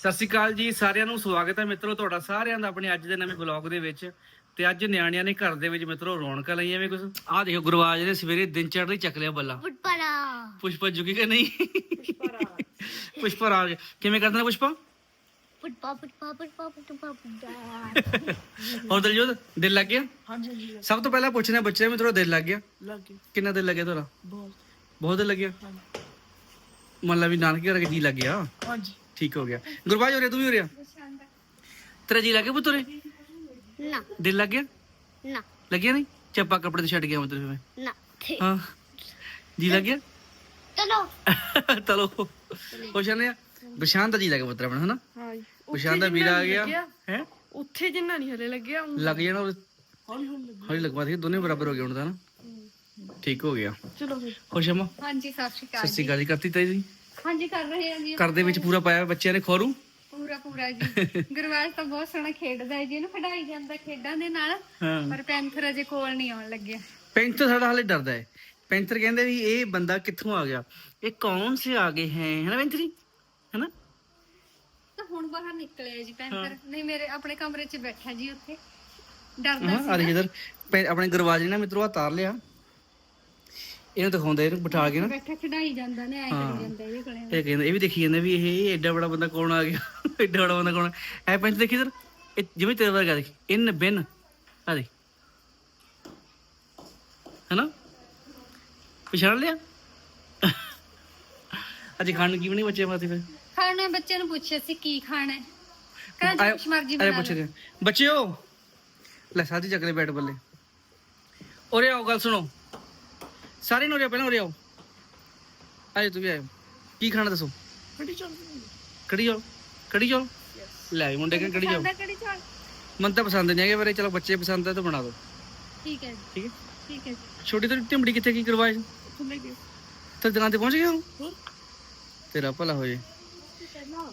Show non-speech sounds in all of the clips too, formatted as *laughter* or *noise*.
ਸਤਿ ਸ਼੍ਰੀ ਅਕਾਲ ਜੀ ਸਾਰਿਆਂ ਨੂੰ ਸਵਾਗਤ ਹੈ ਮਿੱਤਰੋ ਤੁਹਾਡਾ ਸਾਰਿਆਂ ਦਾ ਆਪਣੇ ਅੱਜ ਦੇ ਨਵੇਂ ਬਲੌਗ ਦੇ ਵਿੱਚ। ਤੇ ਅੱਜ ਨਿਆਣਿਆਂ ਨੇ ਘਰ ਦੇ ਵਿੱਚ ਮਿੱਤਰੋ ਰੌਣਕਾਂ ਲਾਈਆਂ ਵੇ ਕੁਝ ਆਹ ਦੇਖੋ ਗੁਰਵਾਜ ਨੇ ਸਵੇਰੇ ਦਿਨ ਚੜ੍ਹਦੇ ਚੱਕ ਲਿਆ ਬੱਲਾ। ਪੁਸ਼ਪਾ ਜੁਗੀ ਕਿ ਨਹੀਂ? ਪੁਸ਼ਪਾ ਰਾਜ ਕਿਵੇਂ ਕਰਦੇ ਨੇ ਪੁਸ਼ਪਾ ਪੁੱਟਪਾ ਪੁੱਟਪਾ ਪੁੱਟਪਾ ਪੁੱਟਪਾ ਪੁੱਟਪਾ ਹੋਰ ਦਿਲਜੋਤ ਦਿਲ ਲੱਗ ਗਿਆ? ਹਾਂਜੀ ਹਾਂਜੀ। ਸਭ ਤੋਂ ਪਹਿਲਾਂ ਪੁੱਛਣਾ ਬੱਚੇ ਥੋੜਾ ਦਿਲ ਲੱਗ ਗਿਆ? ਲੱਗ ਕਿੰਨਾ ਦਿਲ ਲੱਗਿਆ ਤੁਹਾਡਾ? ਬਹੁਤ। ਬਹੁਤ ਦਿਲ ਲੱਗਿਆ? ਮੰਨ ਲਾ ਵੀ ਨਾਨਕੇ ਘਰ ਜੀ ਲੱਗ ਗਿਆ। ਹਾਂਜੀ। ਠੀਕ ਹੋ ਗਿਆ। ਗੁਰਬਾਜ ਹੋ ਰਿਹਾ ਤੂੰ ਵੀ ਹੋ ਰਿਹਾ ਤੇਰਾ ਜੀ ਲੱਗ ਗਿਆ ਪੁੱਤਰੇ ਨਾ। ਦਿਲ ਲੱਗ ਗਿਆ? ਨਾ। ਲੱਗਿਆ ਨਹੀਂ? ਚੱਪਾ ਕੱਪੜੇ ਤੇ ਛੱਡ ਗਿਆ ਮਤਲਬ ਮੈਂ। ਨਾ ਹਾਂ। ਜੀ ਲੱਗ ਗਿਆ? ਚਲੋ। *laughs* ਚਲੋ। ਖੁਸ਼ ਨੇ? ਬਿਸ਼ਾਨ ਦਾ ਜੀ ਲੱਗ ਪੁੱਤਰ ਆਪਣਾ ਹਨਾ? ਹਾਂ ਬਿਸ਼ਾਨ ਦਾ ਵੀਰਾ ਆ ਗਿਆ। ਹੈ? ਉੱਥੇ ਜਿੰਨਾ ਨਹੀਂ ਹਲੇ ਲੱਗਿਆ। ਊਂ ਲੱਗ ਜਾਣਾ ਉਹ ਹੌਲੀ ਹੌਲੀ ਲੱਗ ਹੌਲੀ ਲਗਵਾ ਦੇ ਦੋਨੇ ਬਰਾਬਰ ਹੋ ਗਏ ਹੁਣ ਤਾਂ ਨਾ ਠੀਕ ਹੋ ਗਿਆ। ਚਲੋ ਫਿਰ। ਖੁਸ਼ ਅਮਾ ਹਾਂਜੀ ਸਤਿ ਸ਼੍ਰੀ ਸਤਿ ਸ਼੍ਰੀ ਅਕਾਲ ਜੀ। ਕਰਤੀ ਤਾਈ ਜੀ ਹਾਂਜੀ ਕਰ ਰਹੇ ਹਾਂ ਜੀ ਘਰ ਦੇ ਵਿੱਚ ਪੂਰਾ ਪਾਇਆ ਬੱਚਿਆਂ ਨੇ ਖੋਰੂ? ਪੂਰਾ ਪੂਰਾ ਜੀ। ਗੁਰਵਾਜ ਤਾਂ ਬਹੁਤ ਸੋਹਣਾ ਖੇਡਦਾ ਹੈ ਜੀ ਇਹਨੂੰ ਖਿਡਾਈ ਜਾਂਦਾ ਖੇਡਾਂ ਦੇ ਨਾਲ ਹਾਂ। ਪਰ ਪੈਂਥਰ ਅਜੇ ਕੋਲ ਨਹੀਂ ਆਉਣ ਲੱਗਿਆ। ਪੈਂਥਰ ਸਾਡਾ ਹਾਲੇ ਡਰਦਾ ਹੈ। ਪੈਂਥਰ ਕਹਿੰਦੇ ਵੀ ਇਹ ਬੰਦਾ ਕਿੱਥੋਂ ਆ ਗਿਆ? ਇਹ ਕੌਣ ਸੇ ਆ ਗਏ ਹੈ? ਹੈਨਾ ਪੈਂਥਰੀ ਹੈਨਾ? ਤਾਂ ਹੁਣ ਬਾਹਰ ਨਿਕਲਿਆ ਜੀ ਪੈਂਥਰ। ਨਹੀਂ ਮੇਰੇ ਆਪਣੇ ਕਮਰੇ 'ਚ ਬੈਠਾ ਜੀ ਉੱਥੇ। ਡਰਦਾ ਹਾਂ ਆ ਦੇਖ ਇਧਰ। ਆਪਣੇ ਗਰਵਾਜ ਨੇ ਨਾ ਮਿੱਤਰੋ ਆ ਤਾਰ ਲਿਆ। ਇਹਨੂੰ ਦਿਖਾਉਂਦਾ ਇਹਨੂੰ ਬਿਠਾ ਕੇ ਨਾ। ਬੈਠਾ ਖਿਡਾਈ ਜਾਂਦਾ ਨੇ ਐ ਕਰੀ ਜਾਂਦਾ ਇਹਦੇ ਕੋਲੇ। ਇਹ ਕਹਿੰਦਾ ਇਹ ਵੀ ਦੇਖੀ ਜਾਂਦਾ ਵੀ ਇਹ ਐਡਾ ਬੜਾ ਬੰਦਾ ਕੌਣ ਆ ਗਿਆ? *laughs* ਐਡਾ ਬੜਾ ਬੰਦਾ ਕੌਣ ਐ ਪੈਂਚ ਦੇਖੀ ਇਹ ਜਿਵੇਂ ਤੇਰੇ ਵਰਗਾ ਦੇਖ। ਇਨ ਬਿਨ। ਆ ਦੇ ਹੈਨਾ? ਪਛਾਣ ਲਿਆ? *laughs* ਅੱਜ ਖਾਣ ਨੂੰ ਕੀ ਬਣੀ ਬੱਚੇ ਵਾਸਤੇ ਫਿਰ? ਖਾਣੇ ਬੱਚੇ ਨੂੰ ਪੁੱਛਿਆ ਸੀ ਕੀ ਖਾਣਾ? ਹੈ ਕਹਿੰਦਾ ਜੋ ਕੁਛ ਮਰਜ਼ੀ ਅਰੇ ਬਣਾ ਪੁੱਛ ਲਓ। ਰਿਹਾ ਬੱਚਿਓ ਲੈ ਸਾਡੀ ਚੱਕਲੇ ਬੈਠ ਬੱਲੇ। ਉਰੇ ਆਓ ਗੱਲ ਸੁਣੋ। ਸਾਰੇ ਨੂੰ ਉਰੇ ਆਓ, ਪਹਿਲਾਂ ਉਰੇ ਆਓ। ਆਜੋ ਤੂੰ ਵੀ ਆਇਓ ਕੀ ਖਾਣਾ ਦੱਸੋ? ਕੜੀ ਚੱਲ। ਕੜੀ ਜਾਓ ਕੜੀ ਜਾਓ ਲੈ ਆਈ ਮੁੰਡੇ ਕਹਿੰਦੇ ਕੜੀ ਚੌਲ। ਮਨ ਤਾਂ ਪਸੰਦ ਨਹੀਂ ਹੈਗੇ ਪਰ ਚਲੋ ਬੱਚੇ ਪਸੰਦ ਹੈ ਤਾਂ ਬਣਾ ਦਿਓ ਠੀਕ ਹੈ ਜੀ। ਠੀਕ ਹੈ? ਠੀਕ ਹੈ ਜੀ। ਛੋਟੀ ਤੋਂ ਟਿਮੜੀ ਕਿੱਥੇ ਕੀ ਕਰਵਾਏ ਉੱਥੇ ਲੈ ਗਏ ਤੇ ਦੁਕਾਨ ਤੇ ਪਹੁੰਚ ਗਏ ਹੋ ਤੇਰਾ ਭਲਾ ਹੋਏ।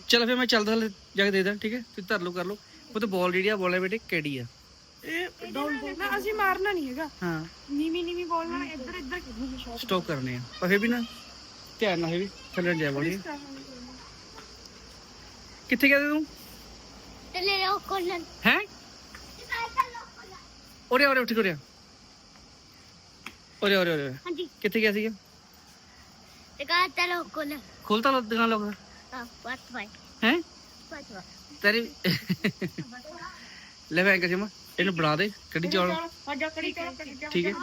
ਚਲ ਫਿਰ ਮੈਂ ਚੱਲਦਾ ਹਲੇ ਜਾ ਕੇ ਦੇ ਦਾਂ ਠੀਕ ਹੈ? ਤੁਸੀਂ ਧਰ ਲਓ ਕਰ ਲਓ। ਉਹ ਤੇ ਬਾਲ ਜਿਹੜੀ ਆ ਬਾਲ ਹੈ ਬੇਟੇ ਕਿਹੜੀ ਆ? ਇਹ ਡਾਊਨ ਨਾ ਅਸੀਂ ਮਾਰਨਾ ਨਹੀਂ ਹੈਗਾ। ਹਾਂ। ਨੀਵੀਂ ਨੀਵੀਂ ਬੋਲਣਾ ਇੱਧਰ ਇੱਧਰ ਕਿੰਨੀ ਸ਼ਾਟ ਸਟਾਪ ਕਰਨੇ ਆ। ਪਰ ਫਿਰ ਵੀ ਨਾ ਧਿਆਨ ਨਾਲ ਹੈ ਵੀ ਥੱਲੇ ਜਾ ਬੋਲੀ ਕਿੱਥੇ ਗਿਆ ਤੂੰ? ਤੇ ਲੈ ਲਓ ਕੋਲਨ। ਹੈ? ਉਰੇ ਉਰੇ ਉੱਠ ਕੇ ਉਰੇ ਆ। ਉਰੇ ਉਰੇ ਉਰੇ ਹਾਂਜੀ। ਕਿੱਥੇ ਗਿਆ ਸੀਗਾ? ਤੇ ਕਹਾ ਚਲੋ ਕੋਲਨ। ਖੋਲਤਾ ਲਾ ਦੁਕਾਨ ਲੋਕ ਆ ਬਸ ਬਾਈ ਹੈ? ਬਸ ਬਸ। ਤੇਰੀ ਲੈ ਮੈਂ ਜਮਾ ਇਹਨੂੰ ਬਣਾ ਦੇ ਕੜੀ ਚੌਲ। ਆਜਾ ਕੜੀ ਚੌਲ ਕੜੀ ਚੌਲ। ਠੀਕ ਹੈ।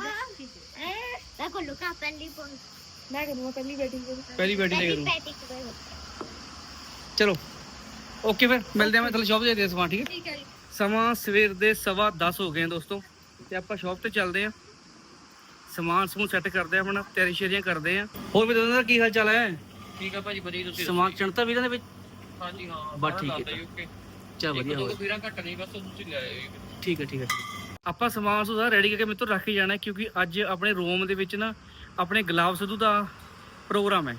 ਮੈਂ ਕੋਲ ਲੁਕਾ ਪਹਿਲੀ ਬੋਲ ਮੈਂ ਕਰੂੰਗਾ ਪਹਿਲੀ ਬੈਟਿੰਗ ਪਹਿਲੀ ਕਰੂੰ। ਕਰੋ। ਚਲੋ। ਓਕੇ ਫਿਰ ਮਿਲਦੇ ਆ ਮੈਂ ਥੱਲੇ ਸ਼ਾਪ ਤੇ ਦੇ ਸਮਾਨ ਠੀਕ ਹੈ? ਜੀ। ਸਮਾਂ ਸਵੇਰ ਦੇ ਸਵਾ 10 ਹੋ ਗਏ ਆ ਦੋਸਤੋ ਤੇ ਆਪਾਂ ਸ਼ਾਪ ਤੇ ਚੱਲਦੇ ਆ ਸਮਾਨ ਸਮੂਹ ਸੈੱਟ ਕਰਦੇ ਆ ਆਪਣਾ ਤਿਆਰੀ ਸ਼ੇਰੀਆਂ ਕਰਦੇ ਆ ਹੋਰ ਵੀ ਦੋਨਾਂ ਦਾ ਕੀ ਹਾਲ ਚਾਲ ਹੈ? ਠੀਕ ਆ ਭਾਜੀ ਵਧੀਆ ਤੁਸੀਂ ਸਮਾਨ ਚਣਤਾ ਵੀਰਾਂ ਦੇ ਵਿੱਚ? ਹਾਂਜੀ ਹਾਂ ਬਸ ਠੀਕ ਹੈ। ਓਕੇ ਚਾ ਵਧੀਆ ਹੋ ਵੀਰਾਂ ਘੱਟ ਨਹੀਂ ਬਸ ਤੁਸੀਂ ਲੈ ਆਇਓ। ਠੀਕ ਹੈ ਠੀਕ ਹੈ ਆਪਾਂ ਸਮਾਨ ਸੁਦਾ ਰੈਡੀ ਕਰਕੇ ਮਿੱਤਰ ਰੱਖ ਕੇ ਜਾਣਾ ਹੈ ਕਿਉਂਕਿ ਅੱਜ ਆਪਣੇ ਰੂਮ ਦੇ ਵਿੱਚ ਨਾ ਆਪਣੇ ਗੁਲਾਬ ਸਿੱਧੂ ਦਾ ਪ੍ਰੋਗਰਾਮ ਹੈ।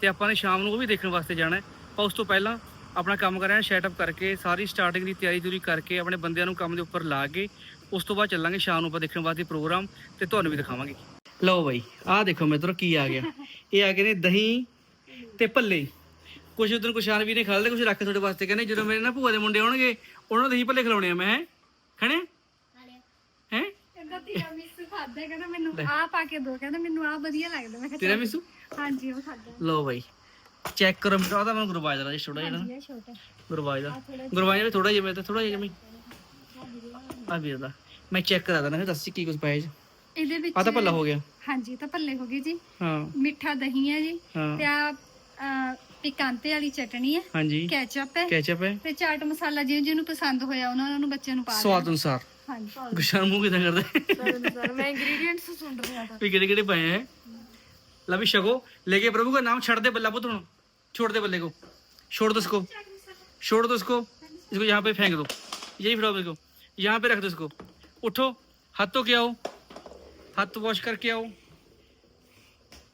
ਤੇ ਆਪਾਂ ਨੇ ਸ਼ਾਮ ਨੂੰ ਉਹ ਵੀ ਦੇਖਣ ਵਾਸਤੇ ਜਾਣਾ ਹੈ। ਪਰ ਉਸ ਤੋਂ ਪਹਿਲਾਂ ਆਪਣਾ ਕੰਮ ਕਰ ਰਹੇ ਹਾਂ ਸੈਟਅਪ ਕਰਕੇ ਸਾਰੀ ਸਟਾਰਟਿੰਗ ਦੀ ਤਿਆਰੀ ਤੁਰੀ ਕਰਕੇ ਆਪਣੇ ਬੰਦਿਆਂ ਨੂੰ ਕੰਮ ਦੇ ਉੱਪਰ ਲਾ ਕੇ ਉਸ ਤੋਂ ਬਾਅਦ ਚੱਲਾਂਗੇ ਸ਼ਾਮ ਨੂੰ ਆਪਾਂ ਦੇਖਣ ਵਾਸਤੇ ਪ੍ਰੋਗਰਾਮ ਤੇ ਤੁਹਾਨੂੰ ਵੀ ਦਿਖਾਵਾਂਗੇ। ਲਓ ਬਾਈ ਆਹ ਦੇਖੋ ਮਿੱਤਰੋ ਕੀ ਆ ਗਿਆ। ਇਹ ਆ ਗਏ ਨੇ ਦਹੀਂ ਤੇ ਭੱਲੇ। ਕੁਝ ਉਦੋਂ ਕੁਸ਼ਾਨ ਵੀ ਨੇ ਖਾ ਕੁਝ ਰੱਖ ਤੁਹਾਡੇ ਵਾਸਤੇ। ਕਹਿੰਦੇ ਜਦੋਂ ਮੇਰੇ ਨਾ ਭੂਆ ਦੇ ਮੁੰਡੇ ਆਉਣਗੇ ਉਹਨਾਂ ਨੂੰ ਦਹੀਂ ਭੱਲੇ ਖਿਲਾਉਣੇ ਆ ਮੈਂ? ਖਾਣੇ ਹੈ? ਕਹਿੰਦਾ ਤੀਆ ਮਿਸ ਖਾਦਾ ਕਹਿੰਦਾ ਮੈਨੂੰ ਆ ਪਾ ਕੇ ਦੋ ਕਹਿੰਦਾ ਮੈਨੂੰ ਆ ਵਧੀਆ ਲੱਗਦਾ। ਮੈਂ ਕਿਹਾ ਤੇਰਾ ਮਿਸੂ? ਹਾਂਜੀ ਉਹ ਖਾਦਾ ਲਓ ਬਾਈ ਚੈੱਕ ਕਰੋ ਮਿੱਤਰੋ ਆਹ ਤਾਂ ਮੈਨੂੰ ਗੁਰਬਾਜ ਦਾ ਥੋੜਾ ਜਿਹਾ ਨਾ। ਇਹ ਛੋਟਾ ਗੁਰਬਾਜ ਦਾ। ਗੁਰਬਾਜ ਦਾ ਥੋੜਾ ਜਿਹਾ ਮੈਂ ਤਾਂ ਥੋੜਾ ਜਿਹਾ ਜਮੀ ਆ ਵੀਰ ਦਾ ਮੈਂ ਚੈੱਕ ਕਰਾ ਦਣਾ ਦੱਸ ਕੀ ਕੁਝ ਪਾਇਆ ਜੀ। ਇਹਦੇ ਵਿੱਚ ਆ ਤਾਂ ਭੱਲਾ ਹੋ ਗਿਆ। ਹਾਂਜੀ ਤਾਂ ਭੱਲੇ ਹੋ ਗਏ ਜੀ। ਹਾਂ। ਮਿੱਠਾ ਦਹੀਂ ਹੈ ਜੀ। ਤੇ ਆ ਪਿਕਾਂਤੇ ਵਾਲੀ ਚਟਣੀ ਹੈ ਹਾਂਜੀ ਕੈਚਅਪ ਹੈ ਕੈਚਅਪ ਹੈ ਤੇ ਚਾਟ ਮਸਾਲਾ ਜਿਹਨੂੰ ਜਿਹਨੂੰ ਪਸੰਦ ਹੋਇਆ ਉਹਨਾਂ ਨੂੰ ਬੱਚਿਆਂ ਨੂੰ ਪਾ ਦਿਓ ਸਵਾਦ ਅਨੁਸਾਰ ਹਾਂਜੀ ਗੁਸ਼ਾਨ ਮੂੰਹ ਕਿਦਾਂ ਕਰਦਾ ਸਰ ਮੈਂ ਇੰਗਰੀਡੀਐਂਟਸ ਸੁਣ ਰਿਹਾ था ਵੀ ਕਿਹੜੇ ਕਿਹੜੇ ਪਾਏ ਹੈ ला भी शको लेके प्रभु का नाम छड़ दे बल्ला पुत्र छोड़ दे बल्ले को छोड़ दो इसको छोड़ दो इसको इसको यहाँ पे फेंक दो यही फिर इसको यहाँ पे रख दो इसको उठो हाथ तो के आओ हाथ तो वॉश करके आओ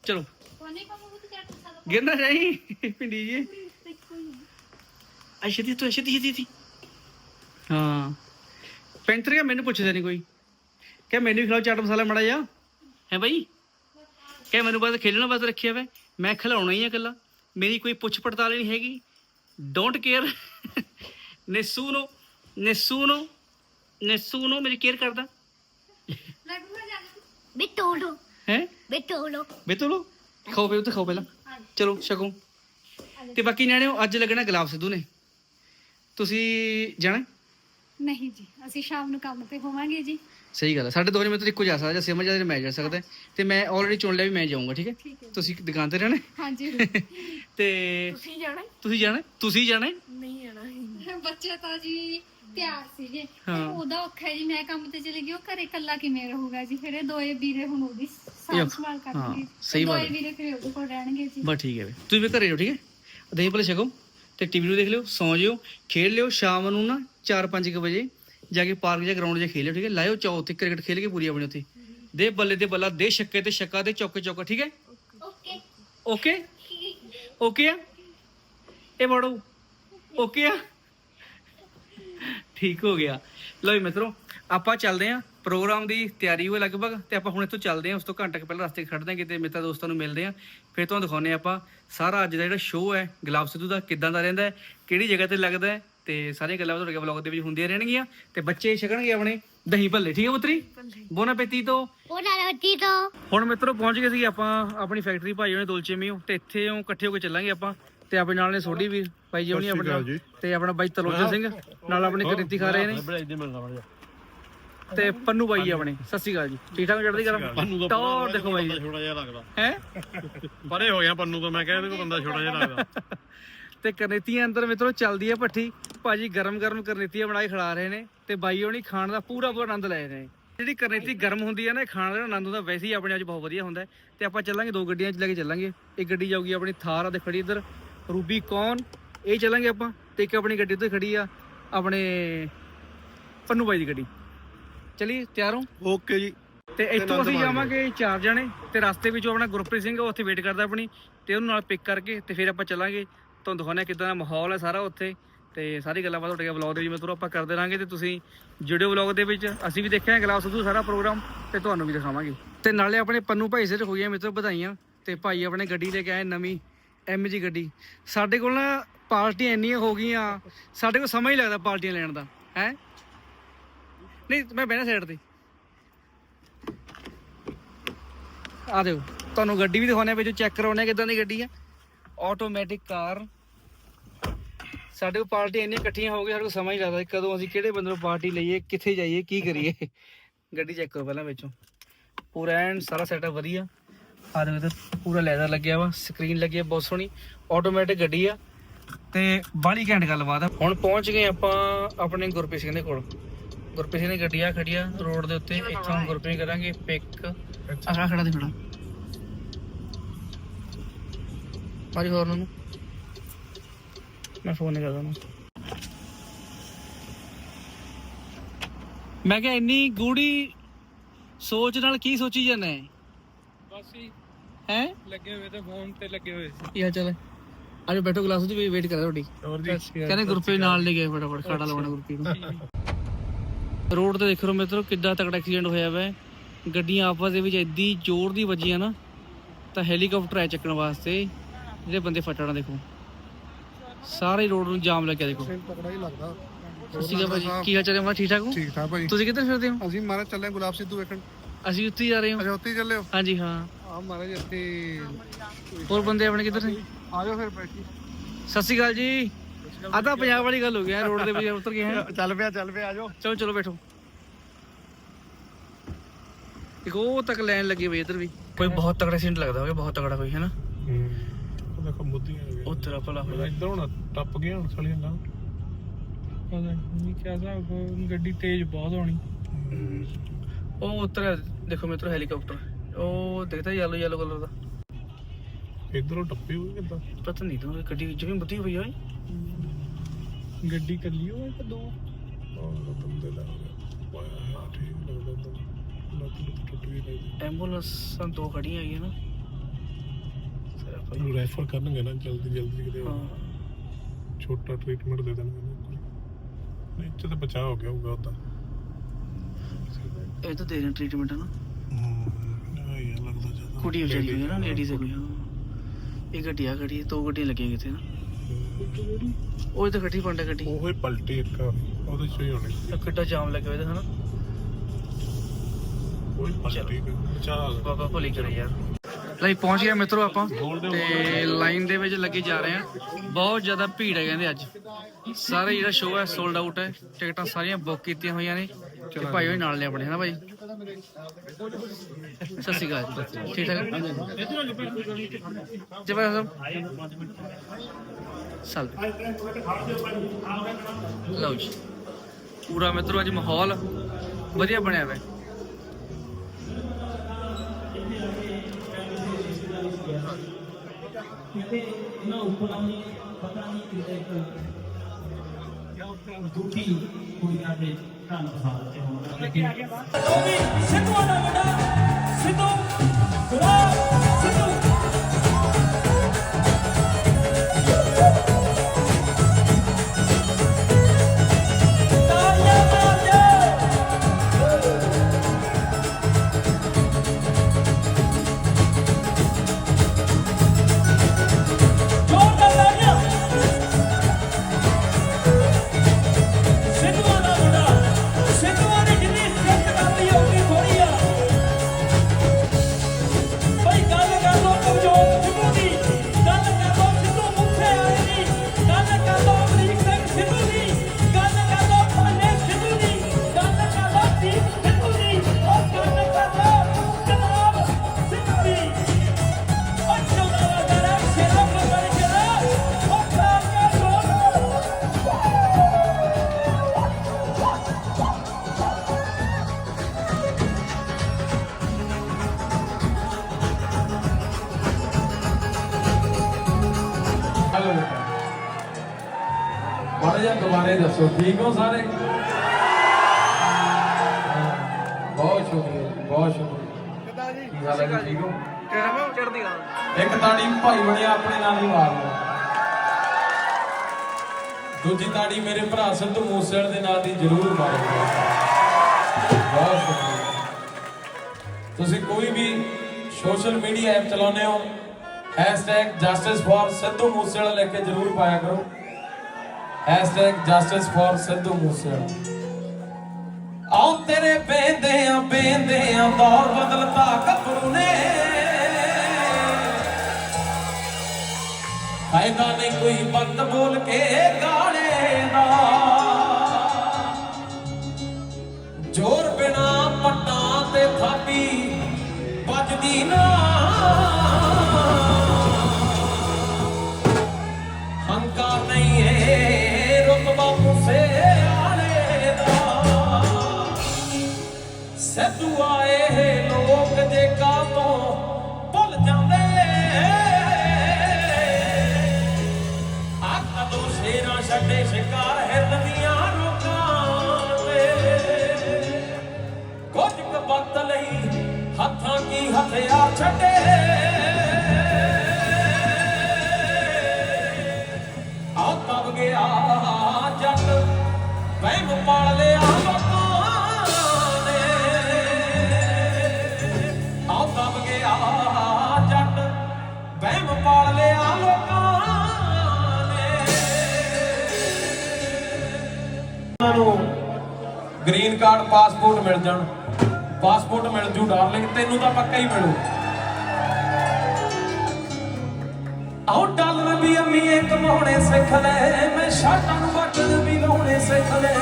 चलो गिरना चाहिए पिंडी जी। अच्छा दी तो अच्छा दी दी हाँ। ਪੈਂਥਰ ਕਿਆ ਮੈਨੂੰ ਪੁੱਛਦਾ ਨਹੀਂ ਕੋਈ ਕਿਆ ਮੈਨੂੰ ਖਿਲਾਓ ਚਾਟ ਮਸਾਲਾ ਮੜਾ ਜਾ ਹੈ ਬਈ ਕਿਆ ਮੈਨੂੰ ਬਸ ਖੇਲਣਾ ਬਸ ਰੱਖਿਆ ਵੇ ਮੈਂ ਖਿਲਾਉਣਾ ਹੀ ਆ ਇਕੱਲਾ ਮੇਰੀ ਕੋਈ ਪੁੱਛ ਪੜਤਾਲ ਨਹੀਂ ਹੈਗੀ ਡੋਂਟ ਕੇਅਰ ਨੇਸੂਨੋ ਨੇਸੂਨੋ ਨੇਸੂਨੋ ਮੇਰੀ ਕੇਅਰ ਕਰਦਾ ਬਿਟੋਲੋ ਹੈ ਬਿਟੋਲੋ ਬਿਟੋਲੋ ਖਾਓ ਬੇ ਉਹ ਖਾਓ ਪਹਿਲਾਂ ਚਲੋ ਛਕੋ ਤੇ ਬਾਕੀ ਨਿਆਣਿਓ ਅੱਜ ਲੱਗਣਾ ਗੁਲਾਬ ਸਿੱਧੂ ਨੇ। ਤੁਸੀਂ ਜਾਣਾ? ਨਹੀਂ ਜੀ ਅਸੀਂ ਸ਼ਾਮ ਨੂੰ ਕੰਮ ਤੇ ਹੋਵਾਂਗੇ ਜੀ। ਸਹੀ ਗੱਲ ਹੈ ਸਾਡੇ ਦੋ ਜਣੇ ਮਿੱਤਰ ਇੱਕੋ ਜਾ ਸਕਦਾ ਜਾਂ ਸਿਮਰ ਜਾਂ ਮੈਂ ਜਾ ਸਕਦਾ। ਤੇ ਮੈਂ ਆਲਰੇਡੀ ਚੁਣ ਲਿਆ ਵੀ ਮੈਂ ਜਾਊਂਗਾ ਠੀਕ ਹੈ? ਠੀਕ ਹੈ ਤੁਸੀਂ ਦੁਕਾਨ ਤੇ ਰਹਿਣਾ? ਹੈ? ਹਾਂਜੀ। *laughs* ਤੇ ਤੁਸੀਂ ਜਾਣਾ? ਤੁਸੀਂ ਜਾਣਾ? ਹੈ? ਤੁਸੀਂ ਜਾਣਾ? ਹੈ? ਨਹੀਂ ਜਾਣਾ *laughs* ਬੱਚੇ ਤਾਂ ਜੀ ਤਿਆਰ ਸੀਗੇ। ਤੇ ਹਾਂ। ਉਹਦਾ ਔਖਾ ਹੈ ਜੀ ਮੈਂ ਕੰਮ ਤੇ ਚਲੀ ਗਈ ਉਹ ਘਰੇ ਇਕੱਲਾ ਕਿਵੇਂ ਰਹੂਗਾ ਜੀ? ਫਿਰ ਇਹ ਦੋਏ ਵੀਰੇ ਹੁਣ ਉਹਦੀ ਸਾਂਭ ਸੰਭਾਲ ਹਾਂ, ਕਰਨਗੇ ਸਹੀ ਬਾਤ ਦੋਏ ਹੈ। ਵੀਰੇ ਫਿਰ ਉਹਦੇ ਕੋਲ ਰਹਿਣਗੇ ਜੀ। ਬਸ ਠੀਕ ਹੈ ਵੀ ਤੁਸੀਂ ਵੀ ਘਰੇ ਜਾਓ ਠੀਕ ਹੈ? ਦਹੀਂ ਭਲੇ ਛਕੋ ਤੇ ਟੀਵੀ ਨੂੰ ਦੇਖ ਲਿਓ ਸੌਂ ਜਿਓ ਖੇਡ ਲਿਓ ਸ਼ਾਮ ਨੂੰ ਨਾ 4-5 ਵਜੇ ਜਾ ਕੇ ਪਾਰਕ ਜਾਂ ਗਰਾਊਂਡ 'ਚ ਖੇਲਿਓ ਠੀਕ ਹੈ? ਲਾਇਓ ਚਾਓ ਉੱਥੇ ਕ੍ਰਿਕਟ ਖੇਲ ਕੇ ਪੂਰੀ ਆਪਣੀ ਉੱਥੇ। ਦੇ ਬੱਲੇ ਦੇ ਬੱਲਾ ਦੇ ਛੱਕੇ ਤੇ ਛੱਕਾ ਦੇ ਚੌਕੇ ਚੌਕਾ ਠੀਕ ਹੈ? ਓਕੇ। ਓਕੇ? ਓਕੇ ਆ? ਇਹ ਵੜੋ ਓਕੇ ਆ? ਠੀਕ ਹੋ ਗਿਆ। ਲਓ ਜੀ ਮਿੱਤਰੋ ਆਪਾਂ ਚੱਲਦੇ ਆਂ ਪ੍ਰੋਗਰਾਮ ਦੀ ਤਿਆਰੀ ਹੋਏ ਲਗਭਗ ਤੇ ਆਪਾਂ ਹੁਣ ਇੱਥੋਂ ਚੱਲਦੇ ਆਂ ਉਸ ਤੋਂ ਘੰਟਾ ਕੁ ਪਹਿਲਾਂ ਰਸਤੇ 'ਚ ਖੜਦੇ ਆਂ ਕਿਤੇ ਮਿੱਤਰਾਂ ਦੋਸਤਾਂ ਨੂੰ ਮਿਲਦੇ ਆਂ ਫਿਰ ਤੁਹਾਨੂੰ ਦਿਖਾਉਂਦੇ ਆਪਾਂ ਸਾਰਾ ਅੱਜ ਦਾ ਜਿਹੜਾ ਸ਼ੋਅ ਹੈ ਗੁਲਾਬ ਸਿੱਧੂ ਦਾ ਕਿੱਦਾਂ ਦਾ ਰਹਿੰਦਾ ਹੈ ਕਿਹੜੀ ਜਗ੍ਹਾ ਤੇ ਲੱਗਦਾ ਹੈ ਤੇ ਸਾਰੀਆਂ ਗੱਲਾਂ ਤੁਹਾਡੇ ਵਲੌਗ ਦੇ ਵਿੱਚ ਹੁੰਦੀਆਂ ਰਹਿਣਗੀਆਂ ਤੇ ਬੱਚੇ ਛਕਣਗੇ ਆਪਣੇ ਦਹੀਂ ਭੱਲੇ ਠੀਕ ਹੈ ਪੁੱਤਰੀ? ਬੋਨਾ ਪੈਤੀ ਤੋਂ। ਉਹਨਾਂ ਰੱਤੀ ਤੋਂ। ਹੁਣ ਮਿੱਤਰੋ ਪਹੁੰਚ ਗਏ ਸੀ ਆਪਾਂ ਆਪਣੀ ਫੈਕਟਰੀ ਭਾਈ ਉਹਨੇ ਦੁਲਚੇ ਮੀਓ ਤੇ ਇੱਥੇ ਉਹ ਇਕੱਠੇ ਹੋ ਕੇ ਚੱਲਾਂਗੇ ਆਪਾਂ ਤੇ ਆਪਣੇ ਨਾਲ ਨੇ ਸੋਢੀ ਵੀ ਭਾਈ ਜੀ ਉਹਨੀ ਆਪਣਾ ਤੇ ਆਪਣਾ ਬਾਈ ਤਲੋਜਨ ਸਿੰਘ ਨਾਲ ਆਪਣੀ ਕ੍ਰਿਤੀ ਖਾ ਰਹੇ ਨੇ। ਤੇ ਪੰਨੂ ਬਾਈ ਆਪਣੇ। ਸਤਿ ਸ਼੍ਰੀ ਅਕਾਲ ਜੀ। ਠੀਕ ਠਾਕ ਚੜ੍ਹਦੀ ਕਰਾਂ ਟੌਰ ਦੇਖੋ ਬਾਈ ਛੋਟਾ ਜਿਹਾ ਲੱਗਦਾ। ਹੈ? ਪਰੇ ਹੋ ਗਿਆ ਪੰਨੂ ਤੋਂ ਮੈਂ ਕਿਹਾ ਇਹਦੇ ਕੋਲ ਬੰਦਾ ਛੋਟਾ ਜਿਹਾ ਲੱਗਦਾ। ਤੇ ਕਰਨੀਤੀਆਂ ਅੰਦਰ ਮਿੱਤਰੋ ਚੱਲਦੀ ਹੈ ਭੱਠੀ। ਭਾਜੀ ਗਰਮ ਗਰਮ ਕਰਨੀਤੀਆਂ ਬਣਾ ਕੇ ਖਿਲਾ ਰਹੇ ਨੇ ਤੇ ਬਾਈ ਉਹਨੀ ਖਾਣ ਦਾ ਪੂਰਾ ਪੂਰਾ ਆਨੰਦ ਲੈ ਰਹੇ ਨੇ। ਜਿਹੜੀ ਕਰਨੀਤੀ ਗਰਮ ਹੁੰਦੀ ਹੈ ਨਾ ਖਾਣ ਦਾ ਆਨੰਦ ਹੁੰਦਾ ਵੈਸੇ ਹੀ ਆਪਣੇ ਆਪ 'ਚ ਬਹੁਤ ਵਧੀਆ ਹੁੰਦਾ। ਤੇ ਆਪਾਂ ਚੱਲਾਂਗੇ ਦੋ ਗੱਡੀਆਂ 'ਚ ਲੈ ਕੇ ਚੱਲਾਂਗੇ। ਇੱਕ ਗੱਡੀ ਜਾਊਗੀ ਆਪਣੀ ਥਾਰ ਆ ਤੇ ਖੜੀ ਇੱਧਰ। ਰੂਬੀ ਕੌਨ ਇਹ ਚੱਲਾਂਗੇ ਆਪਾਂ ਤੇ ਇੱਕ ਆਪਣੀ ਗੱਡੀ ਉੱਤੇ ਖੜੀ ਆ ਆਪਣੇ ਪੰਨੂ ਬਾਈ ਦੀ ਗੱਡੀ। ਚਲੀ ਤਿਆਰ ਹੋ? ਓਕੇ ਜੀ। ਤੇ ਇੱਥੋਂ ਅਸੀਂ ਜਾਵਾਂਗੇ ਚਾਰ ਜਣੇ ਤੇ ਰਸਤੇ ਵਿੱਚ ਆਪਣਾ ਗੁਰਪ੍ਰੀਤ ਸਿੰਘ ਉਹ ਉੱਥੇ ਵੇਟ ਕਰਦਾ ਆਪਣੀ ਤੇ ਉਹਨੂੰ ਨਾਲ ਪਿਕ ਕਰਕੇ ਤੇ ਫਿਰ ਆਪਾਂ ਚੱਲਾਂਗੇ। ਤੁਹਾਨੂੰ ਦਿਖਾਉਂਦੇ ਹਾਂ ਕਿੱਦਾਂ ਦਾ ਮਾਹੌਲ ਹੈ ਸਾਰਾ ਉੱਥੇ ਤੇ ਸਾਰੀ ਗੱਲਾਂ ਬਾਤਾਂ ਤੁਹਾਡੇ ਵਲੌਗ ਦੇ ਵਿੱਚ ਮਤਲਬ ਆਪਾਂ ਕਰਦੇ ਰਹਾਂਗੇ ਤੇ ਤੁਸੀਂ ਜੁੜਿਓ ਵਲੌਗ ਦੇ ਵਿੱਚ। ਅਸੀਂ ਵੀ ਦੇਖਿਆ ਗਲਾਸ ਸਿੱਧੂ ਸਾਰਾ ਪ੍ਰੋਗਰਾਮ ਤੇ ਤੁਹਾਨੂੰ ਵੀ ਦਿਖਾਵਾਂਗੇ। ਤੇ ਨਾਲੇ ਆਪਣੇ ਪੰਨੂ ਭਾਈ ਸਿਰ ਹੋਈਆਂ ਮਿੱਤਰ ਵਧਾਈਆਂ ਤੇ ਭਾਈ ਆਪਣੇ ਗੱਡੀ ਲੈ ਕੇ ਆਏ ਨਵੀਂ ਐਮਜੀ ਗੱਡੀ। ਸਾਡੇ ਕੋਲ ਨਾ ਪਾਰਟੀਆਂ ਇੰਨੀਆਂ ਹੋ ਗਈਆਂ ਸਾਡੇ ਕੋਲ ਸਮਾਂ ਹੀ ਲੱਗਦਾ ਪਾਰਟੀਆਂ ਲੈਣ ਦਾ ਹੈ? ਨਹੀਂ, ਮੈਂ ਬਹਿਣਾ ਸਾਈਡ ਤੇ। ਆ ਦਿਓ ਤੁਹਾਨੂੰ ਗੱਡੀ ਵੀ ਦਿਖਾਉਣੇ ਵਿੱਚ ਚੈੱਕ ਕਰਾਉਣੇ ਕਿਦਾਂ ਦੀ ਗੱਡੀ ਹੈ ਆਟੋਮੈਟਿਕ ਕਾਰ ਸਾਡੇ ਕੋਲ ਪਾਰਟੀ ਇੰਨੀਆਂ ਇਕੱਠੀਆਂ ਹੋ ਗਈਆਂ, ਸਾਡੇ ਕੋਲ ਸਮਾਂ ਹੀ ਲੱਗਦਾ। ਕਦੋਂ ਅਸੀਂ ਕਿਹੜੇ ਬੰਦੇ ਨੂੰ ਪਾਰਟੀ ਲਈਏ, ਕਿੱਥੇ ਜਾਈਏ, ਕੀ ਕਰੀਏ। ਗੱਡੀ ਚੈੱਕ ਕਰੋ ਪਹਿਲਾਂ ਵਿੱਚੋਂ। ਪੂਰਾ ਐਨ ਸਾਰਾ ਸੈਟਅਪ ਵਧੀਆ। ਆ ਦੇਖੋ, ਇੱਧਰ ਪੂਰਾ ਲੈਦਰ ਲੱਗਿਆ ਵਾ ਸਕਰੀਨ ਲੱਗੀ ਆ, ਬਹੁਤ ਸੋਹਣੀ। ਆਟੋਮੈਟਿਕ ਗੱਡੀ ਆ। ਤੇ ਬਾਲੀ ਘੈਂਟ ਗੱਲਬਾਤ ਆ। ਹੁਣ ਪਹੁੰਚ ਗਏ ਆਪਾਂ ਆਪਣੇ ਗੁਰਪ੍ਰੀਤ ਸਿੰਘ ਦੇ ਕੋਲ। ਗੁਰਪ੍ਰੀਤ ਸਿੰਘ ਦੀ ਗੱਡੀ ਆ ਖੜੀ ਆ ਰੋਡ ਦੇ ਉੱਤੇ ਇੱਥੋਂ ਗੁਰਪ੍ਰੀਤ ਕਰਾਂਗੇ ਪਿਕ ਆ ਖੜਾ ਤੇ ਖੜਾ। ਮਾਰੀ ਹੋਰ ਨੂੰ। ਮੈਂ ਫੋਨ ਨਹੀਂ ਕਰਦਾ ਮੈਂ ਕਿਹਾ ਇੰਨੀ ਗੂੜੀ ਸੋਚ ਨਾਲ ਕੀ ਸੋਚੀ ਜਾਂਦਾ? ਹੈ ਬਸ ਹੀ ਹੈ? ਲੱਗੇ ਹੋਏ ਤੇ ਫੋਨ ਤੇ ਲੱਗੇ ਹੋਏ ਸੀ। ਹਾਲ ਚਾਲ। ਆਜੋ ਬੈਠੋ ਕਲਾਸ ਵਿੱਚ ਵੇਟ ਕਰ ਤੁਹਾਡੀ। ਹੋਰ ਕਹਿੰਦੇ ਗੁਰਪ੍ਰੀਤ ਨਾਲ ਲੈ ਗਏ ਫਟਾਫਟ ਖਾੜਾ ਲਵਾਉਣਾ ਗੁਰਪ੍ਰੀਤ ਨੂੰ। ਰੋਡ ਤੇ ਦੇਖ ਰਹੇ ਮਿੱਤਰੋ ਕਿੱਦਾਂ ਤਕੜਾ ਐਕਸੀਡੈਂਟ ਹੋਇਆ ਵਾ। ਗੱਡੀਆਂ ਆਪਸ ਦੇ ਵਿੱਚ ਐਡੀ ਜ਼ੋਰ ਦੀ ਵੱਜੀਆਂ ਨਾ ਤਾਂ ਹੈਲੀਕਾਪਟਰ ਆਇਆ ਚੱਕਣ ਵਾਸਤੇ। ਜਿਹੜੇ ਬੰਦੇ ਫਟਣਾ ਦੇਖੋ। ਸਾਰੇ ਰੋਡ ਨੂੰ ਜਾਮ ਲੱਗਿਆ ਦੇਖੋ। ਤਕੜਾ ਹੀ ਲੱਗਦਾ। ਸਤਿ ਸ਼੍ਰੀ ਅਕਾਲ ਭਾਜੀ ਕੀ ਹਾਲ ਚਾਲ ਹੈ ਠੀਕ ਠਾਕ ਹੋ? ਠੀਕ ਠਾਕ ਭਾਈ ਤੁਸੀਂ ਕਿੱਧਰ ਫਿਰਦੇ ਹੋ? ਅਸੀਂ ਮਹਾਰਾਜ ਚੱਲੇ ਗੁਲਾਬ ਸਿੱਧੂ ਵੇਖਣ। ਅਸੀਂ ਉੱਥੇ ਹੀ ਜਾ ਰਹੇ ਹਾਂ। ਅੱਛਾ ਉੱਥੇ ਹੀ ਚੱਲੇ ਹੋ? ਹਾਂਜੀ ਹਾਂ। ਆ ਮਹਾਰਾਜ ਇੱਥੇ ਹੋਰ ਬੰਦੇ ਆਪਣੇ ਕਿੱਧਰ ਨੇ? ਆ ਜਾਓ ਫਿਰ ਬੈਠੀ। ਸਤਿ ਸ਼੍ਰੀ ਅਕਾਲ ਜੀ। ਆ ਤਾਂ ਪੰਜਾਬ ਵਾਲੀ ਗੱਲ ਹੋ ਗਈ ਰੋਡ ਦੇ ਵਿੱਚ ਉਤਰ ਗਏ ਹੈ ਚੱਲ ਪਿਆ ਚੱਲ ਪਿਆ ਆਜੋ ਚਲੋ ਚਲੋ ਬੈਠੋ। ਇੱਕ ਉਹ ਤੱਕ ਲਾਈਨ ਲੱਗੀ ਹੋਈ ਇਧਰ ਵੀ। ਕੋਈ ਬਹੁਤ ਤਗੜਾ ਐਕਸੀਡੈਂਟ ਲੱਗਦਾ ਹੋਵੇ ਬਹੁਤ ਤਗੜਾ ਕੋਈ ਹੈ। ਨਾ ਉਹ ਦੇਖੋ ਮੁੱਦੀਆਂ ਹੋ ਉਹ ਤੇਰਾ ਭਲਾ। ਹੋਇਆ ਇੱਧਰ ਹੁਣ ਟੱਪ ਗਿਆ ਹੁਣ ਸਾਲੀ ਨਾ ਪਤਾ ਨਹੀਂ ਕਿਆ ਹਿਸਾਬ ਗੱਡੀ ਤੇਜ਼ ਬਹੁਤ ਹੋਣੀ। ਉਹ ਉਤਰ ਦੇਖੋ ਮਿੱਤਰੋ ਹੈਲੀਕਾਪਟਰ। ਉਹ ਦਿਖਦਾ ਯੈਲੋ ਯੈਲੋ ਕਲਰ ਦਾ। ਇੱਧਰੋਂ ਟੱਪੀ ਹੋਈ ਕਿੱਦਾਂ? ਪਤਾ ਨਹੀਂ ਤੂੰ ਗੱਡੀ ਜਿਵੇਂ ਬੱਤੀ ਹੋਈ ਹੋਈ ਗੱਡੀ ਕੱਲੀ ਹੋਏ ਕਿ ਦੋ? ਆਹ ਬੰਦੇ ਲੱਗ ਗਿਆ ਵਾਹ ਠੀਕ ਲੱਗਦਾ ਤਾਂ। ਲੱਤ ਲੁੱਤ ਟੁੱਟ ਗਈ ਲੱਗਦੀ ਐਂਬੂਲੈਂਸਾਂ ਦੋ ਖੜੀਆਂ ਹੈਗੀਆਂ ਨਾ। ਸਿਰਾ ਭਲਾ। ਉਹਨੂੰ ਰੈਫਰ ਕਰਨਗੇ ਨਾ ਜਲਦੀ ਜਲਦੀ ਕਿਤੇ। ਹਾਂ। ਛੋਟਾ ਟ੍ਰੀਟਮੈਂਟ ਦੇ ਦੇਣਗੇ ਨਾ ਨਹੀਂ ਇੱਥੇ ਤਾਂ ਬਚਾਅ ਹੋ ਗਿਆ ਹੋਊਗਾ ਉਦਾਂ। ਇਹ ਤਾਂ ਦੇ ਰਹੇ ਟ੍ਰੀਟਮੈਂਟ ਹੈ ਨਾ। ਹੂੰ ਇਹ ਲੱਗਦਾ ਜ਼ਿਆਦਾ ਕੁੜੀ ਵਿਚਾਰੀ ਹੋਈ ਹੈ ਨਾ ਲੇਡੀਜ਼ ਹੈ ਕੋਈ ਹਾਂ ਨਾ ਇਹ ਗੱਡੀ ਆ ਖੜੀ ਹੈ, ਦੋ ਗੱਡੀਆਂ ਲੱਗੀਆਂ ਕਿਤੇ ਨਾ। ਇਹ। ਉਹ ਤਾਂ ਗੱਡੀ ਪੰਡਾ ਗੱਡੀ। ਉਹ ਹੀ ਪਲਟੀ ਇੱਕ ਉਹਦੇ ਚ ਹੀ ਹੋਣੀ। ਇਹ ਕਿੱਡਾ ਜਾਮ ਲੱਗਿਆ ਹੋਇਆ ਹਨਾ? ਹੀ ਪਲਟੀ ਚਾਹ ਬਾਬਾ ਭਲੀ ਕਰੇ ਯਾਰ ਲਈ ਪਹੁੰਚ ਗਿਆ ਮਿੱਤਰੋ ਆਪਾਂ ਤੇ ਲਾਈਨ ਦੇ ਵਿੱਚ ਲੱਗੇ ਜਾ ਰਹੇ ਆ ਬਹੁਤ ਜ਼ਿਆਦਾ ਭੀੜ ਹੈ ਕਹਿੰਦੇ ਅੱਜ। ਸਾਰੇ ਜਿਹੜਾ ਸ਼ੋਅ ਹੈ ਸੋਲਡ ਆਊਟ ਹੈ। ਟਿਕਟਾਂ ਸਾਰੀਆਂ ਬੁੱਕ ਕੀਤੀਆਂ ਹੋਈਆਂ ਨੇ। ਤੇ ਭਾਈ ਹੋਈ ਨਾਲ ਨੇ ਆਪਣੇ, ਹਨਾ ਭਾਈ? ਸਤਿ ਸ਼੍ਰੀ ਅਕਾਲ ਜੀ। ਠੀਕ ਠਾਕ? ਜੀ ਭਾਈ ਸਾਹਿਬ ਚੱਲ। ਲਓ ਜੀ। ਪੂਰਾ ਮਿੱਤਰੋ, ਅੱਜ ਮਾਹੌਲ ਵਧੀਆ ਬਣਿਆ ਹੋਇਆ ਹੈ ਸਿੱਧੂ ਦਾ ਮੁੰਡਾ ਸਿੱਧੂ ਗੁਲਾਬ ਸਿੱਧੂ। ਦੱਸੋ ਠੀਕ ਹੋ ਸਾਰੇ? ਬਹੁਤ ਸ਼ੁਕਰੀਆ ਜੀ, ਬਹੁਤ ਸ਼ੁਕਰੀਆ। ਕਿੱਦਾਂ ਜੀ? ਕੀ ਹਾਲ ਹੈ ਜੀ ਠੀਕ ਹੋ? ਚੜਦੀ ਗੱਲ? ਇੱਕ ਤਾੜੀ ਭਾਈ ਬਣਿਆ ਆਪਣੇ ਨਾਲ ਹੀ ਮਾਰ ਲਓ ਦੂਜੀ ਤਾੜੀ ਮੇਰੇ ਭਰਾ ਸਿੱਧੂ ਮੂਸੇਵਾਲੇ ਦੇ ਨਾਂ ਦੀ ਜ਼ਰੂਰ ਮਾਰੋ ਬਹੁਤ ਸ਼ੁਕਰੀਆ। ਤੁਸੀਂ ਕੋਈ ਵੀ ਸੋਸ਼ਲ ਮੀਡੀਆ ਐਪ ਚਲਾਉਂਦੇ ਹੋ ਜਸਟਿਸ ਫॉर ਸਿੱਧੂ ਮੂਸੇਵਾਲਾ ਲਿਖ ਕੇ ਜ਼ਰੂਰ ਪਾਇਆ ਕਰੋ। ਜਸਟਿਸ ਫॉर ਸਿੱਧੂ ਮੂਸੇਵਾਲਾ ਆਉ ਤੇਰੇ ਬੇਂਦਿਆਂ ਬੇਂਦਿਆਂ ਦੌਰ ਬਦਲਤਾ ਗੱਭਰੂ ਨੇ। ਫਾਇਦਾ ਨਹੀਂ ਕੋਈ ਬੰਦ ਬੋਲ ਕੇ ਗਾਣੇ ਦਾ ਜੋਰ ਬਿਨਾ ਪੱਟਾਂ ਤੇ ਥਾਪੀ ਵੱਜਦੀ ਨਾ। ਸੱਦੂ ਆਏ ਲੋਕ ਜੇ ਕਾ ਭੁੱਲ ਜਾਂਦੇ। ਆ ਕਦੋਂ ਸ਼ੇਰਾਂ ਛੱਡੇ ਸ਼ਿਕਾਰ ਹਿਰਨ ਦੀਆਂ ਰੋਕਾਂ ਤੇ। ਕੁਝ ਕੁ ਵਕਤ ਲਈ ਹੱਥਾਂ ਕੀ ਹਥਿਆਰ ਛੱਡੇ। ਗ੍ਰੀਨ ਕਾਰਡ, ਪਾਸਪੋਰਟ ਮਿਲ ਜਾਣ। ਪਾਸਪੋਰਟ ਮਿਲ ਜੂ ਡਾਰਲਿੰਗ ਤੈਨੂੰ ਤਾਂ ਪੱਕਾ ਹੀ ਮਿਲੂ। ਆਉ ਡਾਲਰ ਵੀ ਅੰਮੀਏ ਕਮਾਉਣੇ ਸਿੱਖ ਲੈ, ਮੈਂ ਸ਼ਾਟਾਂ ਨੂੰ ਬਟਨ ਵੀ ਲਾਉਣੇ ਸਿੱਖ ਲੈ।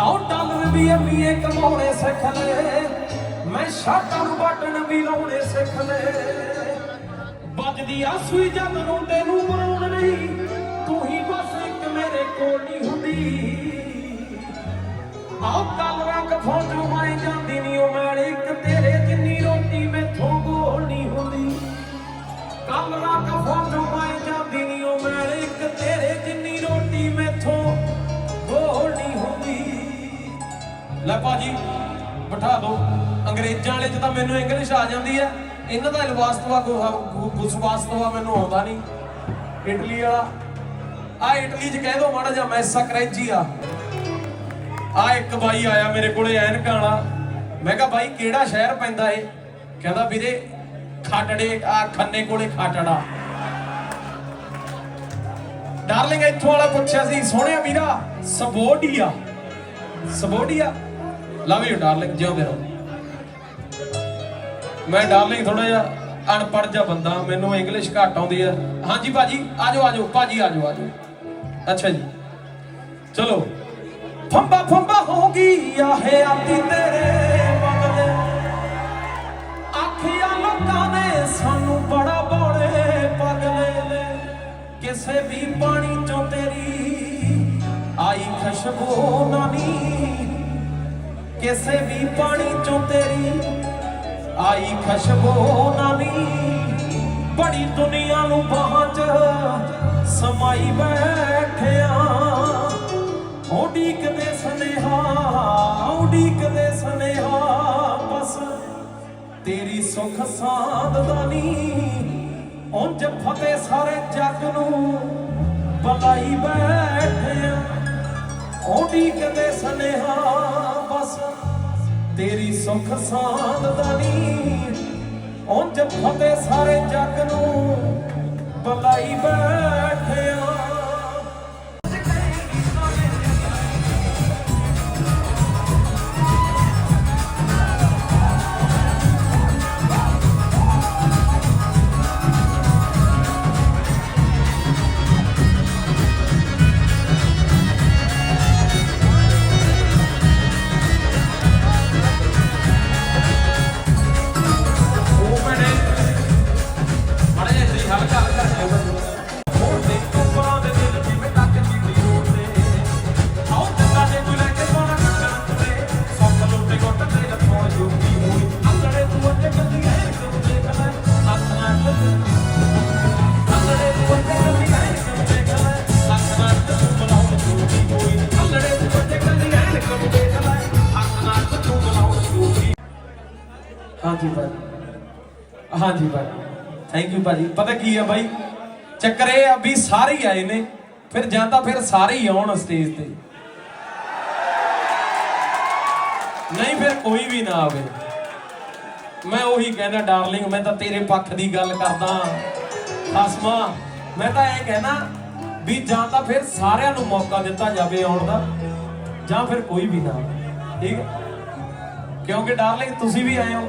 ਆਉ ਡਾਲਰ ਵੀ ਅੰਮੀਏ ਕਮਾਉਣੇ ਸਿੱਖ ਲੈ, ਮੈਂ ਸ਼ਾਟਾਂ ਨੂੰ ਬਟਨ ਵੀ ਲਾਉਣੇ ਸਿੱਖ ਲੈ। ਵੱਜਦੀ ਆ ਸੂਈ ਜਦ ਰੋਂਦੇ ਨੂੰ ਮਰਾਉਣ ਲਈ ਕੋਲ ਹੁੰਦੀ। ਆਉ ਕੱਲ ਰੰਗ ਫੌਜੂ ਮਾਈ ਜਾਂਦੀ ਨਹੀਂ ਉਹ ਮੈਲ ਇੱਕ ਤੇਰੇ ਜਿੰਨੀ ਰੋਟੀ ਮੈਥੋਂ ਗੋਲ ਨਹੀਂ ਹੁੰਦੀ। ਕੱਲ ਰੰਗ ਫੌਜੂ ਮਾਈ ਜਾਂਦੀ ਨਹੀਂ ਉਹ ਮੈਲ ਇੱਕ ਤੇਰੇ ਜਿੰਨੀ ਰੋਟੀ ਮੈਥੋਂ ਗੋਲ ਨਹੀਂ ਹੁੰਦੀ। ਲੈ ਭਾਜੀ, ਬਿਠਾ ਦੋ। ਅੰਗਰੇਜ਼ਾਂ ਵਾਲੇ ਚ ਤਾਂ ਮੈਨੂੰ ਇੰਗਲਿਸ਼ ਆ ਜਾਂਦੀ ਹੈ ਇਹਨਾਂ ਦਾ ਇਲਵਾਸਤਵਾ ਗੁਸਵਾਸਤਵਾ ਮੈਨੂੰ ਆਉਂਦਾ ਨਹੀਂ ਇਟਲੀ ਵਾਲਾ ਆ ਇਟਲੀ ਚ ਕਹਿ ਦੋ ਮਾੜਾ ਜਿਹਾ ਮੈਸਾ ਕਰੈਂਚੀ ਆ। ਆ ਇੱਕ ਬਾਈ ਆਇਆ ਮੇਰੇ ਕੋਲੇ, ਐਨਕਾਂ ਵਾਲਾ। ਮੈਂ ਕਿਹਾ, ਬਾਈ, ਕਿਹੜਾ ਸ਼ਹਿਰ ਪੈਂਦਾ ਏ ਕਹਿੰਦਾ, ਵੀਰੇ, ਖਾਟੜੇ, ਆ ਖੰਨੇ ਕੋਲੇ ਖਾਟੜਾ। ਡਾਰਲਿੰਗ ਇੱਥੋਂ ਵਾਲਾ ਪੁੱਛਿਆ ਸੀ, ਸੋਹਣਿਆ ਵੀਰਾ, ਸਬੋਡੀਆ? ਸਬੋਡੀਆ? ਲਵ ਯੂ ਡਾਰਲਿੰਗ ਜਿਉਂ ਮੇਰਾ ਮੈਂ ਡਾਰਲਿੰਗ ਥੋੜਾ ਜਿਹਾ ਅਨਪੜ੍ਹ ਜਿਹਾ ਬੰਦਾ, ਮੈਨੂੰ ਇੰਗਲਿਸ਼ ਘੱਟ ਆਉਂਦੀ ਆ। ਹਾਂਜੀ ਭਾਜੀ ਆਜੋ ਆਜੋ ਭਾਜੀ ਆਜੋ ਆਜੋ ਅੱਛਾ ਜੀ। ਚਲੋ। ਫੰਬਾ ਫੰਬਾ ਹੋ ਗਈ ਆਹੇ ਆਤੀ ਤੇਰੇ ਬਦਲੇ। ਆਖਿਆ ਲੋਕਾਂ ਨੇ ਸਾਨੂੰ ਬੜਾ ਬੋਲੇ ਪਗਲੇ ਕਿਸੇ ਵੀ ਪਾਣੀ ਚੋਂ ਤੇਰੀ ਆਈ ਖੁਸ਼ਬੂ ਨਾ ਨੀ ਕਿਸੇ ਵੀ ਪਾਣੀ ਚੋਂ ਤੇਰੀ ਆਈ ਖੁਸ਼ਬੂ ਨਾ ਨੀ ਬੜੀ ਦੁਨੀਆ ਨੂੰ ਬਾਹਾਂ 'ਚ ਸਮਾਈ ਬੈਠਿਆ ਉਡੀਕਦੇ ਸਨੇਹਾ ਉਡੀਕਦੇ ਸਨੇਹਾ, ਬਸ ਤੇਰੀ ਸੁਖ ਸਾਂਦ ਦਾ ਨੀ, ਉਂਝ ਫਤਿਹ ਸਾਰੇ ਜੱਗ ਨੂੰ ਬਲਾਈ ਬੈਠਿਆ ਉਡੀਕਦੇ ਸਨੇਹਾ, ਬਸ ਤੇਰੀ ਸੁਖ ਸਾਧ ਦਾ ਨੀ, ਉਂਝ ਫਤਿਹ ਸਾਰੇ ਜੱਗ ਨੂੰ ਬਲਾਈ ਬੈਠਿਆ ਭਾਜੀ, ਪਤਾ ਕੀ ਆ ਬਾਈ? ਚੱਕਰ ਇਹ ਆ ਵੀ ਸਾਰੇ ਹੀ ਆਏ ਨੇ, ਫਿਰ ਜਾਂ ਤਾਂ ਫਿਰ ਸਾਰੇ ਹੀ ਆਉਣ ਸਟੇਜ ਤੇ। ਨਹੀਂ ਫਿਰ ਕੋਈ ਵੀ ਨਾ ਆਵੇ। ਮੈਂ ਉਹੀ ਕਹਿੰਦਾ ਡਾਰਲਿੰਗ ਮੈਂ ਤਾਂ ਤੇਰੇ ਪੱਖ ਦੀ ਗੱਲ ਕਰਦਾ ਹਸਮਾ ਮੈਂ ਤਾਂ ਇਹ ਕਹਿਣਾ ਵੀ ਜਾਂ ਤਾਂ ਫਿਰ ਸਾਰਿਆਂ ਨੂੰ ਮੌਕਾ ਦਿੱਤਾ ਜਾਵੇ ਆਉਣ ਦਾ, ਜਾਂ ਫਿਰ ਕੋਈ ਵੀ ਨਾ ਆਵੇ। ਠੀਕ ਕਿਉਂਕਿ ਡਾਰਲਿੰਗ ਤੁਸੀਂ ਵੀ ਆਏ ਹੋ,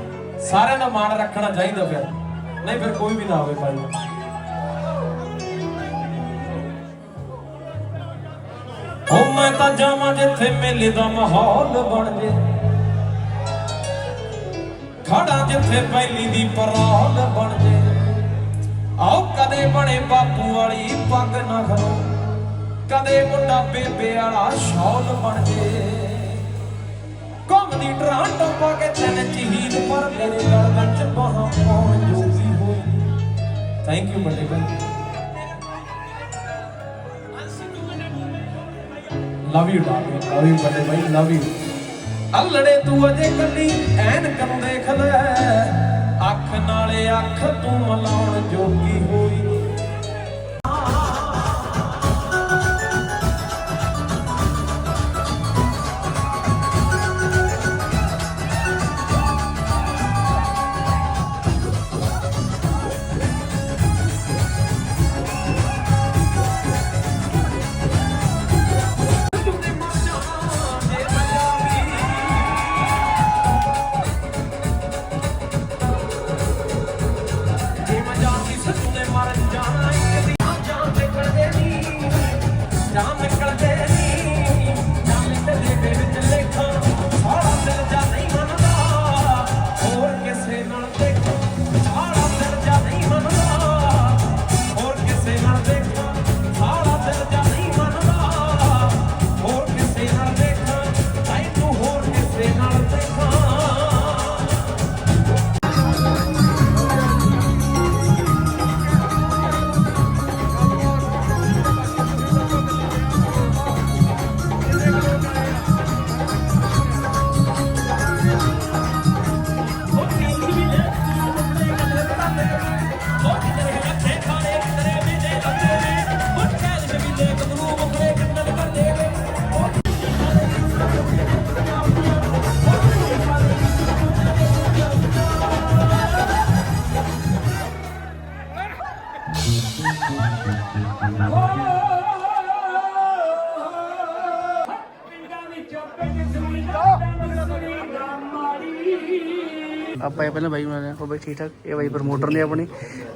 ਸਾਰਿਆਂ ਦਾ ਮਾਣ ਰੱਖਣਾ ਚਾਹੀਦਾ ਫਿਰ ਨਹੀਂ ਫਿਰ ਕੋਈ ਵੀ ਨਾ ਆਵੇ ਭਾਈ। ਹੋ ਮੈਂ ਤਾਂ ਜਾਵਾਂ ਜਿੱਥੇ ਮੇਲੇ ਦਾ ਮਾਹੌਲ ਬਣ ਜੇ। ਖੜਾ ਜਿੱਥੇ ਪਹਿਲੀ ਦੀ ਪਰੌਲ ਬਣ ਜੇ। ਆਓ ਕਦੇ ਬਣੇ ਬਾਪੂ ਵਾਲੀ ਪੱਗ ਨਾ ਖੜੋ ਕਦੇ ਮੁੰਡਾ ਬੇਬੇ ਵਾਲਾ ਸ਼ੌਲ ਬਣ ਜੇ। ਘੁੰਮਦੀ ਟਰਾਂਟੋ ਪਾ ਕੇ ਤੈਨ ਚਹੀਦ ਪਰ ਮੇਰੇ ਗਲ ਵਿੱਚ ਬਾਹਾਂ ਪਾਉਣ ਜੋਗੀ। ਥੈਂਕ ਯੂ ਵੱਡੇ love you darling love you ਵੱਡੇ ਭਾਈ ਲਵ ਯੂ ਅਲੜੇ ਤੂੰ ਅਜੇ ਕੱਲੀ, ਐਨ ਕਨੂੰ ਦੇਖ ਲੈ। ਅੱਖ ਨਾਲੇ ਅੱਖ ਤੂੰ ਮਲਾਉਣ ਜੋਗੀ ਹੋਈ। ਆਪਾਂ ਇਹ ਪਹਿਲਾਂ ਬਾਈ ਬਣਾਉਂਦੇ ਆ ਉਹ ਬਾਈ ਠੀਕ ਠਾਕ। ਇਹ ਬਾਈ ਪ੍ਰਮੋਟਰ ਨੇ ਆਪਣੇ।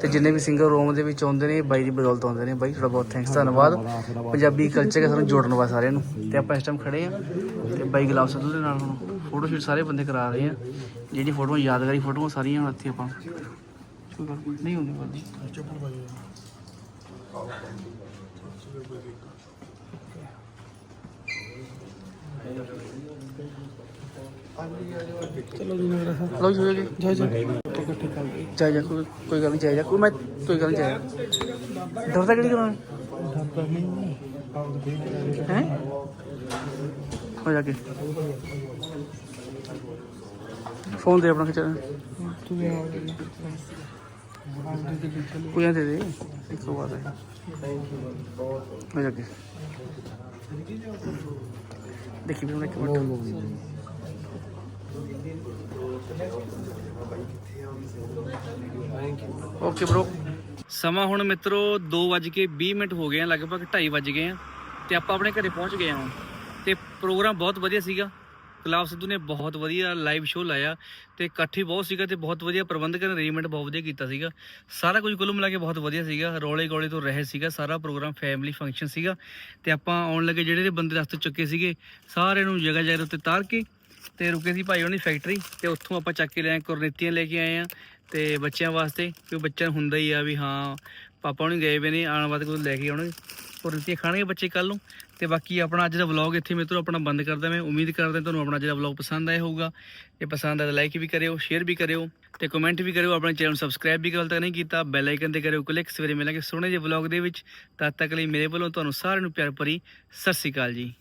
ਤੇ ਜਿੰਨੇ ਵੀ ਸਿੰਗਰ ਰੋਮ ਦੇ ਵਿੱਚ ਆਉਂਦੇ ਨੇ ਬਾਈ ਦੀ ਬਦੌਲਤ ਆਉਂਦੇ ਨੇ। ਬਾਈ, ਤੁਹਾਡਾ ਬਹੁਤ ਥੈਂਕਸ ਧੰਨਵਾਦ। ਪੰਜਾਬੀ ਕਲਚਰ ਕੇ ਸਾਨੂੰ ਜੋੜਨ ਵਾਸਤੇ ਸਾਰਿਆਂ ਨੂੰ। ਤੇ ਆਪਾਂ ਇਸ ਟਾਈਮ ਖੜੇ ਆ ਤੇ ਬਾਈ ਗੁਲਾਬ ਸਿੱਧੂ ਦੇ ਨਾਲ ਹੁਣ ਫੋਟੋ ਸ਼ੂਟ ਸਾਰੇ ਬੰਦੇ ਕਰਾ ਰਹੇ ਆ। ਜਿਹੜੀ ਫੋਟੋਆਂ, ਯਾਦਗਾਰੀ ਫੋਟੋਆਂ ਸਾਰੀਆਂ ਹੁਣ ਇੱਥੇ ਆਪਾਂ ਨਹੀਂ ਹੁੰਦੀ ਬਾਦੀ ਚੱਪਲ ਪਾਈ ਚਲੋ ਜੀ ਮੇਰਾ ਸਾਹਿਬ ਲਓ ਜੀ ਹੋ ਗਏ ਜਾ ਜਾ। ਜਾ ਜਾ ਕੋਈ ਕੋਈ ਗੱਲ ਨਹੀਂ ਜਾ ਜਾ। ਕੋਈ ਮੈਂ ਕੋਈ ਗੱਲ ਨਹੀਂ ਜਾ ਡਰਦਾ ਕਿਹੜੀ ਨਹੀਂ। ਹੈ? ਹੋ ਜਾ ਕੇ। ਫੋਨ ਦੇ ਆਪਣਾ ਖਿਚਾ ਤੂੰ ਆ ਕੋਈ ਦੇ ਦੇ ਇੱਕੋ ਬਾਤ ਹੈ ਜਾ ਕੇ। ਦੇਖੀ ਵੀ ਉਹਨੇ ਕਿਵੇਂ ਓਕੇ ਬ్రో ਸਮਾਂ ਹੁਣ ਮਿੱਤਰੋ 2:20 ਮਿੰਟ ਹੋ ਗਏ ਆ, ਲਗਭਗ 2:30 ਵੱਜ ਗਏ ਆ ਤੇ ਆਪਾਂ ਆਪਣੇ ਘਰੇ ਪਹੁੰਚ ਗਏ ਹਾਂ ਹੁਣ। ਤੇ ਪ੍ਰੋਗਰਾਮ ਬਹੁਤ ਵਧੀਆ ਸੀਗਾ। ਗੁਲਾਬ ਸਿੱਧੂ ਨੇ ਬਹੁਤ ਵਧੀਆ ਲਾਈਵ ਸ਼ੋਅ ਲਾਇਆ ਤੇ ਇਕੱਠੀ ਬਹੁਤ ਸੀਗਾ ਤੇ ਬਹੁਤ ਵਧੀਆ ਪ੍ਰਬੰਧਕ ਨੇ ਅਰੇਂਜਮੈਂਟ ਬਹੁਤ ਵਧੀਆ ਕੀਤਾ ਸੀਗਾ। ਸਾਰਾ ਕੁਝ ਕੁੱਲ ਮਿਲਾ ਕੇ ਬਹੁਤ ਵਧੀਆ ਸੀਗਾ। ਰੋਲੇ ਗੋਲੇ ਤੋਂ ਰਹੇ ਸੀਗਾ। ਸਾਰਾ ਪ੍ਰੋਗਰਾਮ ਫੈਮਿਲੀ ਫੰਕਸ਼ਨ ਸੀਗਾ। ਤੇ ਆਪਾਂ ਆਉਣ ਲੱਗੇ ਜਿਹੜੇ ਜਿਹੜੇ ਬੰਦੇ ਰਸਤੇ ਚੁੱਕੇ ਸੀਗੇ, ਸਾਰਿਆਂ ਨੂੰ ਜਗ੍ਹਾ ਜਗ੍ਹਾ ਉੱਤੇ ਤਾਰ ਕੇ ਤੇ ਰੁਕੇ ਸੀ ਭਾਈ ਉਹਨੀ ਫੈਕਟਰੀ ਤੇ ਉੱਥੋਂ ਆਪਾਂ ਚੱਕ ਕੇ ਲਿਆਏ, ਕੁਰਨੀਤੀਆਂ ਲੈ ਕੇ ਆਏ ਆ ਤੇ ਬੱਚਿਆਂ ਵਾਸਤੇ ਕਿ ਬੱਚਿਆਂ ਨੂੰ ਹੁੰਦਾ ਹੀ ਆ ਵੀ ਹਾਂ, ਪਾਪਾ ਹੁਣੀ ਗਏ ਵੇ ਨੇ, ਆਉਣ ਬਾਅਦ ਕੋਈ ਲੈ ਕੇ ਆਉਣਗੇ। ਕੁਰਨੀਤੀਆਂ ਖਾਣਗੇ ਬੱਚੇ ਕੱਲ ਨੂੰ। ਤੇ ਬਾਕੀ ਆਪਣਾ ਅੱਜ ਦਾ ਵਲੌਗ ਇੱਥੇ ਮੇਰੇ ਤੋਂ ਆਪਣਾ ਬੰਦ ਕਰਦਾ ਮੈਂ, ਉਮੀਦ ਕਰਦਾ ਤੁਹਾਨੂੰ ਆਪਣਾ ਅੱਜ ਦਾ ਵਲੌਗ ਪਸੰਦ ਆਇਆ ਹੋਊਗਾ। ਜੇ ਪਸੰਦ ਆਇਆ ਤਾਂ ਲਾਈਕ ਵੀ ਕਰਿਓ ਸ਼ੇਅਰ ਵੀ ਕਰਿਓ ਤੇ ਕਮੈਂਟ ਵੀ ਕਰਿਓ, ਆਪਣੇ ਚੈਨਲ ਨੂੰ ਸਬਸਕ੍ਰਾਈਬ ਵੀ ਕਰ ਤੱਕ ਨਹੀਂ ਕੀਤਾ ਬੈਲ ਆਈਕਨ ਤੇ ਕਰਿਓ ਕਲਿੱਕ ਸਵੇਰੇ ਮਿਲਾਂਗੇ ਸੋਹਣੇ ਜਿਹੇ ਵਲੌਗ ਦੇ ਵਿੱਚ। ਤਦ ਤੱਕ ਲਈ ਮੇਰੇ ਵੱਲੋਂ ਤੁਹਾਨੂੰ ਸਾਰਿਆਂ ਨੂੰ ਪਿਆਰ ਭਰੀ, ਸਤਿ ਸ਼੍ਰੀ ਅਕਾਲ ਜੀ।